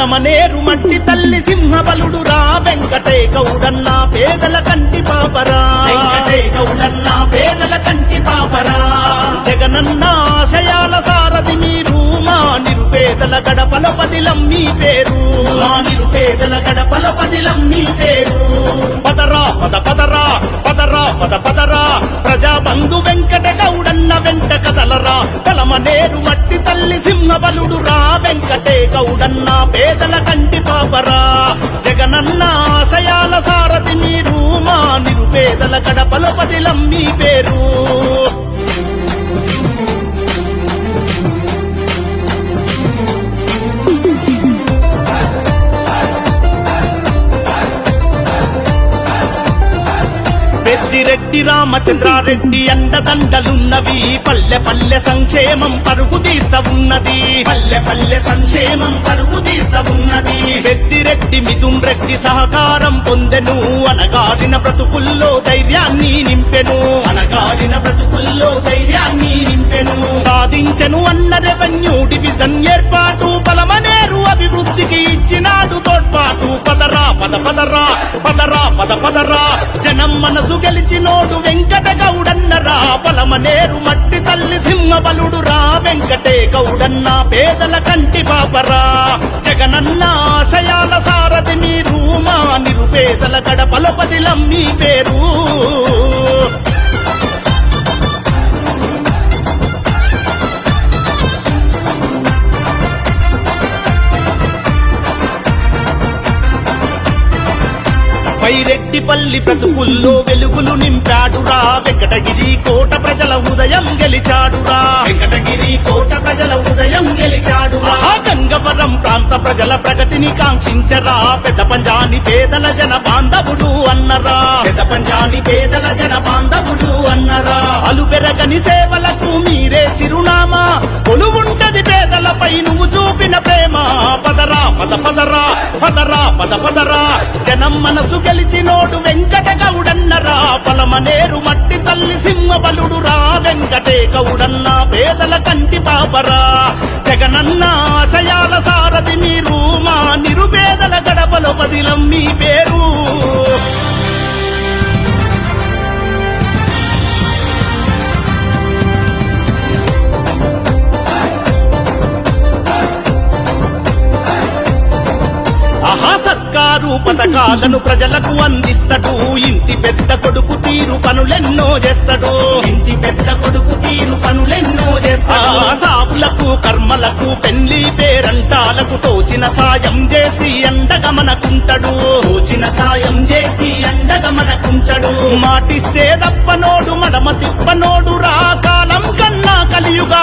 పలమనేరు మట్టి తల్లి సింహబలుడు రా. వెంకటే గౌడన్న పేదల కంటి పాపరా. వెంకటే గౌడన్న పేదల కంటి పాపరా. జగనన్న ఆశయాల సారథి మీరు. మా నిరుపేదల గడపల పదిలం మీ పేరు. మా నిరుపేదల గడపల పదిలం మీ పేరు. పదరా పద పదరా పదరా పద పదరా. ప్రజా బంధు వెంకట గౌడన్న వెంట కదలరా కలమనేరు మట్టి తల్లి సింహబలుడు రా. వెంకటే గౌడన్న పేదల కంటి పాపరా. జగనన్న ఆశయాల సారథి మీరు మా నిరుపేదల గడపల పదిలం మీ పేరు. పెద్దిరెడ్డి రామచంద్రారెడ్డి అండదండలున్నవి. పల్లె పల్లె సంక్షేమం పరుగు తీస్త ఉన్నది. పల్లె పల్లె సంక్షేమం పరుగు తీస్త ఉన్నది. పెద్దిరెడ్డి మిథున్ రెడ్డి సహకారం పొందెను. అనగాడిన బ్రతుకుల్లో ధైర్యాన్ని నింపెను. అనగాడిన బ్రతుకుల్లో ధైర్యాన్ని నింపెను. సాధించెను అన్న రెవెన్యూ డివిజన్ ఏర్పాటు. బలమనేరు అభివృద్ధికి ఇచ్చినాడు తోడ్పాటు. పదరా పద పదరా పదరా పద పదరా. మనసు గెలిచినోడు వెంకట గౌడన్న రా బలమనేరు మట్టి తల్లి సింహ బలుడు రా వెంకటే గౌడన్న పేదల కంటి బాబరా జగనన్న ఆశయాల సారథి మీరు మా నిరుపేదల గడపల పదిలం మీ పేరు. పైరెడ్డిపల్లి బ్రతుకుల్లో వెలుగులు నింపాడురా. వెంకటగిరి కోట ప్రజల ఉదయం గెలిచాడురా. వెంకటగిరి కోట ప్రజల ఉదయం గెలిచాడురా. గంగవరం ప్రాంత ప్రజల ప్రగతిని కాంక్షించరా. పెద్ద పంజాని పేదల జన బాంధవుడు అన్నరా. పెద్ద పంజాని పేదల జన బాంధవుడు అన్నరా. అలుపెరగని సేవలకు మీరే చిరునామా. కొలువుంటది పేదలపై నువ్వు చూపిన ప్రేమ. పదరా పద పదరా పదరా పద పదరా. జనం మనసు గెలిచినోడు వెంకట గౌడన్నరా పలమనేరు మట్టి తల్లి సింహ బలుడు రా. వెంకటే గౌడన్న పేదల కంటి పాపరా. జగనన్న ఆశయాల సారథి మీరు మా నిరుపేదల గడపలో పదిలం మీ పేరు సర్కారు పథకాలను ప్రజలకు అందిస్తడు. ఇంటి పెద్ద కొడుకు తీరు పనులెన్నో చేస్తాడు. ఇంటి పెద్ద కొడుకు తీరు పనులెన్నో చేస్తాడు. సాపులకు కర్మలకు పెళ్ళి పేరంటాలకు తోచిన సాయం చేసి అండగమనకుంటడు. తోచిన సాయం చేసి అండగమనకుంటడు. మాటిస్తే దప్పనోడు మడమ తిప్పనోడు రా కాలం కన్నా కలియుగ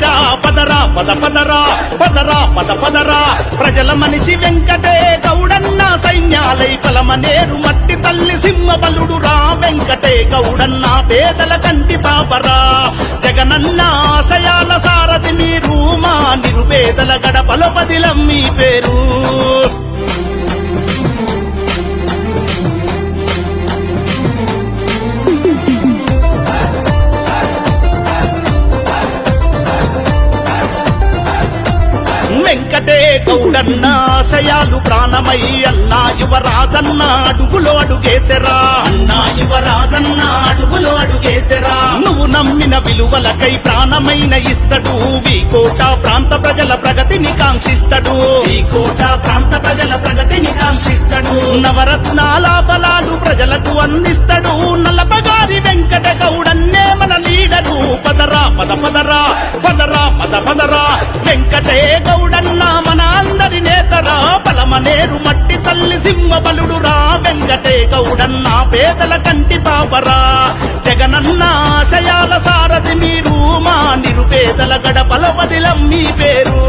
పదిరా పదరా పద పదరా పదరా పద పదరా. ప్రజల మనిషి వెంకటే గౌడన్న సైన్యాలై కలమనేరు మట్టి తల్లి సింహ బలుడు రా వెంకటే గౌడన్న పేదల కంటి పాపరా. జగనన్న ఆశయాల సారథి మీరు మా నిరుపేదల గడపల పదిలం మీ పేరు. గౌడన్న ఆశయాలు ప్రాణమై అన్నా యువరాజన్న అడుగులో అడుగేసెరా. అన్నా యువరాజన్న అడుగులో అడుగేసెరా. నువ్వు నమ్మిన విలువలకై ప్రాణమైన ఇస్తడు. ఈ కోట ప్రాంత ప్రజల ప్రగతిని కాంక్షిస్తడు. ఈ కోట ప్రాంత ప్రజల ప్రగతిని కాంక్షిస్తడు. నవరత్నాల ఫలాలు ప్రజలకు అందిస్తడు. నల్లపగారి వెంకట నేరు మట్టి తల్లి సింహ బలుడు రా వెంకటే గౌడన్నా పేదల కంటి పాపరా జగనన్న ఆశయాల సారథి మీరు మా నిరుపేదల గడపల వదిలం మీ పేరు.